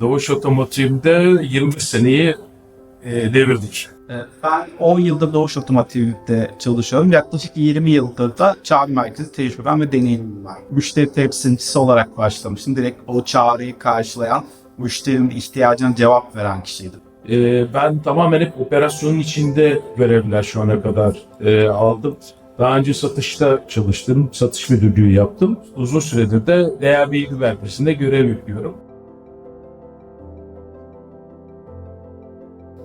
Doğuş Otomotiv'de 20 seneyi e, devirdik. Ee, Ben 10 yıldır Doğuş Otomotiv'de çalışıyorum. Yaklaşık 20 yıldır da çağrı merkezi tecrübem ve deneyimim var. Müşteri temsilcisi olarak başlamıştım. Direkt o çağrıyı karşılayan, müşterinin ihtiyacına cevap veren kişiydim. E, ben tamamen hep operasyonun içinde görevler şu ana kadar e, aldım. Daha önce satışta çalıştım, satış müdürlüğü yaptım. Uzun süredir de değer bilgi merkezinde görev yapıyorum.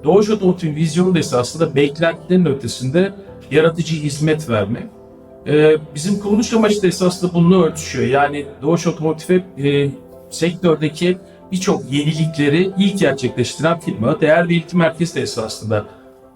Doğuş Otomotiv vizyonu da esasında beklentilerin ötesinde yaratıcı hizmet vermek. Ee, bizim kuruluş amacı da esasında bununla örtüşüyor. Yani Doğuş Otomotiv e, sektördeki birçok yenilikleri ilk gerçekleştiren firma. Değer bilgi merkezi de esasında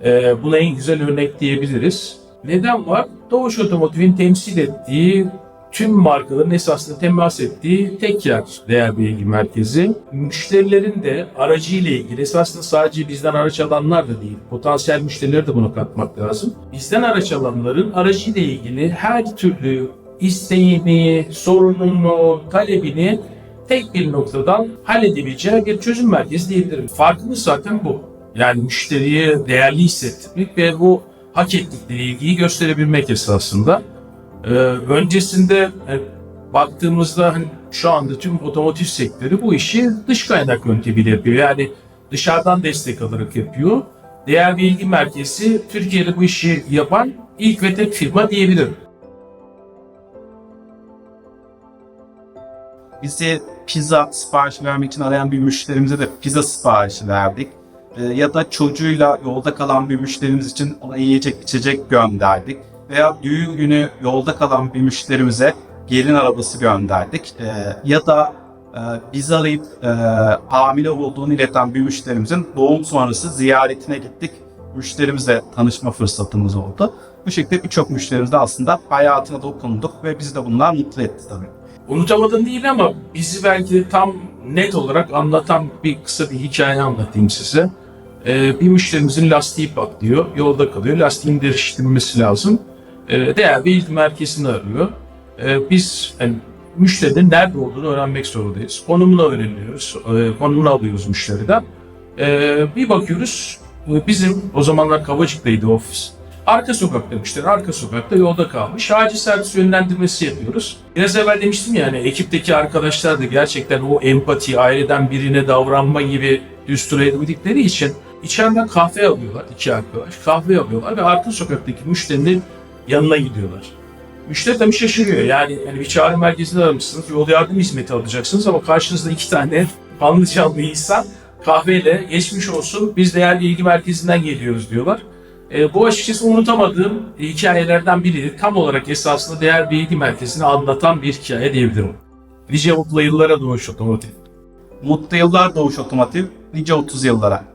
e, buna en güzel örnek diyebiliriz. Neden var? Doğuş Otomotiv'in temsil ettiği tüm markaların esasında temas ettiği tek yer değer bilgi merkezi. Müşterilerin de aracıyla ilgili esasında sadece bizden araç alanlar da değil, potansiyel müşterileri de bunu katmak lazım. Bizden araç alanların aracıyla ilgili her türlü isteğini, sorununu, talebini tek bir noktadan halledebileceği bir çözüm merkezi diyebilirim. Farkımız zaten bu. Yani müşteriye değerli hissettirmek ve bu hak ettikleri ilgiyi gösterebilmek esasında. Ee, öncesinde e, baktığımızda hani şu anda tüm otomotiv sektörü bu işi dış kaynak yöntemiyle yapıyor. Yani dışarıdan destek alarak yapıyor. Değer bilgi merkezi Türkiye'de bu işi yapan ilk ve tek firma diyebilirim. Bizi pizza siparişi vermek için arayan bir müşterimize de pizza siparişi verdik. Ee, ya da çocuğuyla yolda kalan bir müşterimiz için ona yiyecek içecek gönderdik. Veya düğün günü yolda kalan bir müşterimize gelin arabası gönderdik. Ee, ya da e, bizi arayıp e, hamile olduğunu ileten bir müşterimizin doğum sonrası ziyaretine gittik. Müşterimizle tanışma fırsatımız oldu. Bu şekilde birçok müşterimiz de aslında hayatına dokunduk ve bizi de bunlar mutlu etti tabii. Unutamadın değil ama bizi belki tam net olarak anlatan bir kısa bir hikaye anlatayım size. Ee, bir müşterimizin lastiği patlıyor, yolda kalıyor, lastiğin değiştirilmesi lazım. Ee, değer bilgi merkezini arıyor. Ee, biz yani, müşterinin nerede olduğunu öğrenmek zorundayız. Konumunu öğreniyoruz, e, konumunu alıyoruz müşteriden. Ee, bir bakıyoruz, e, bizim o zamanlar Kavacık'taydı ofis. Arka sokakta müşteri, arka sokakta yolda kalmış. Acil servis yönlendirmesi yapıyoruz. Biraz evvel demiştim ya hani ekipteki arkadaşlar da gerçekten o empati, aileden birine davranma gibi düstura edildikleri için içeriden kahve alıyorlar iki arkadaş. Kahve alıyorlar ve arka sokaktaki müşterinin yanına gidiyorlar. Müşteri tabii şaşırıyor. Yani, yani bir çağrı merkezinde aramışsınız, yol yardım hizmeti alacaksınız ama karşınızda iki tane kanlı canlı insan kahveyle geçmiş olsun biz değerli bilgi merkezinden geliyoruz diyorlar. E, bu açıkçası unutamadığım hikayelerden biri. Tam olarak esasında değer bilgi merkezini anlatan bir hikaye diyebilirim. Nice mutlu yıllara Doğuş Otomotiv. Mutlu yıllar Doğuş Otomotiv, nice 30 yıllara.